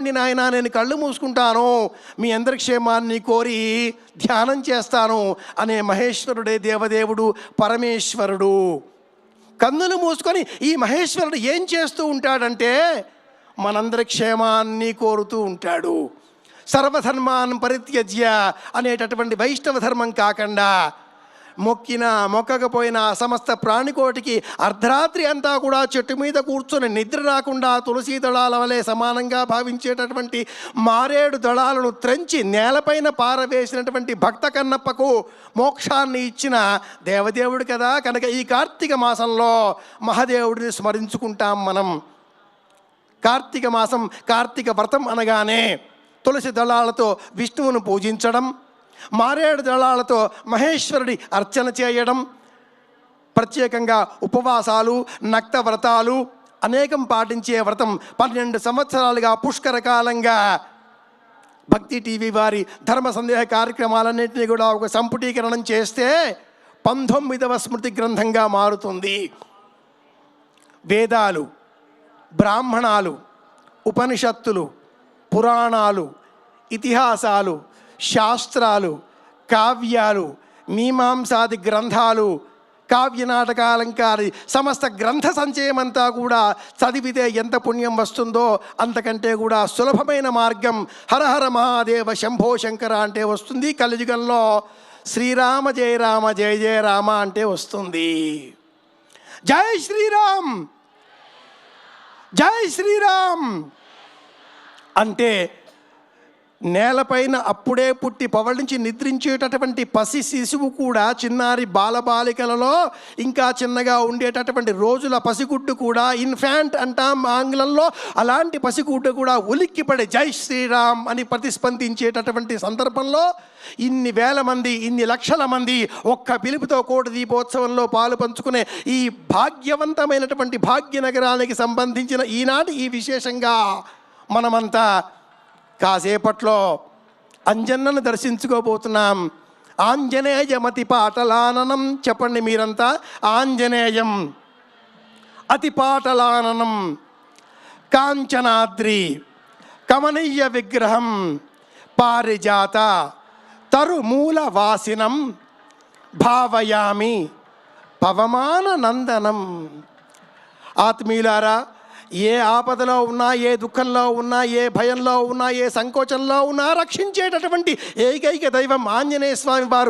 "నీ నాయనా నేను కళ్ళు మూసుకుంటాను. మీ అందరి క్షేమాన్ని కోరి ధ్యానం చేస్తాను అనే మహేశ్వరుడే దేవదేవుడు పరమేశ్వరుడు. కన్నులు మూసుకొని ఈ మహేశ్వరుడు ఏం చేస్తూ ఉంటాడంటే మనందరి క్షేమాన్ని కోరుతూ ఉంటాడు. సర్వధర్మాన్ పరిత్యజ్య అనేటటువంటి వైష్ణవ ధర్మం కాకుండా మొక్కిన మొక్కకపోయినా సమస్త ప్రాణికోటికి అర్ధరాత్రి అంతా కూడా చెట్టు మీద కూర్చొని నిద్ర రాకుండా తులసి దళాల వలె సమానంగా భావించేటటువంటి మారేడు దళాలను త్రెంచి నేలపైన పారవేసినటువంటి భక్త కన్నప్పకు మోక్షాన్ని ఇచ్చిన దేవదేవుడు కదా. కనుక ఈ కార్తీక మాసంలో మహాదేవుడిని స్మరించుకుంటాం మనం. కార్తీక మాసం కార్తీక వ్రతం అనగానే తులసి దళాలతో విష్ణువును పూజించడం మారేడు దళాలతో మహేశ్వరుడి అర్చన చేయడం ప్రత్యేకంగా ఉపవాసాలు నక్త వ్రతాలు అనేకం పాటించే వ్రతం పన్నెండు సంవత్సరాలుగా పుష్కరకాలంగా. భక్తి టీవీ వారి ధర్మ సందేహ కార్యక్రమాలన్నింటినీ కూడా ఒక సంపుటీకరణం చేస్తే పంతొమ్మిదవ స్మృతి గ్రంథంగా మారుతుంది. వేదాలు బ్రాహ్మణాలు ఉపనిషత్తులు పురాణాలు ఇతిహాసాలు శాస్త్రాలు కావ్యాలు మీమాంసాది గ్రంథాలు కావ్య నాటకాలంకారి సమస్త గ్రంథ సంచయమంతా కూడా చదివితే ఎంత పుణ్యం వస్తుందో అంతకంటే కూడా సులభమైన మార్గం హరహర మహాదేవ శంభో శంకర అంటే వస్తుంది కలియుగంలో. శ్రీరామ జయ రామ జయ జయ రామ అంటే వస్తుంది. జై శ్రీరామ్! జై శ్రీరామ్! అంటే నేలపైన అప్పుడే పుట్టి పవళించి నిద్రించేటటువంటి పసి శిశువు కూడా చిన్నారి బాలబాలికలలో ఇంకా చిన్నగా ఉండేటటువంటి రోజుల పసిగుడ్డు కూడా ఇన్ఫాంట్ అంటాం ఆంగ్లంలో. అలాంటి పసిగుడ్డు కూడా ఉలిక్కిపడి జై శ్రీరామ్ అని ప్రతిస్పందించేటటువంటి సందర్భంలో ఇన్ని వేల మంది ఇన్ని లక్షల మంది ఒక్క పిలుపుతో కోటి దీపోత్సవంలో పాలు పంచుకునే ఈ భాగ్యవంతమైనటువంటి భాగ్యనగరానికి సంబంధించిన ఈనాటి ఈ విశేషంగా మనమంతా కాసేపట్లో అంజన్నను దర్శించుకోబోతున్నాం. ఆంజనేయమతి పాటలాననం చెప్పండి మీరంతా. ఆంజనేయం అతి పాటలాననం. కాంచనాద్రి కమనీయ విగ్రహం పారిజాత తరుమూల వాసినం భావయామి పవమాన నందనం. ఆత్మీయులారా ఏ ఆపదలో ఉన్నా ఏ దుఃఖంలో ఉన్నా ఏ భయంలో ఉన్నా ఏ సంకోచంలో ఉన్నా రక్షించేటటువంటి ఏకైక దైవం ఆంజనేయ స్వామి వారు.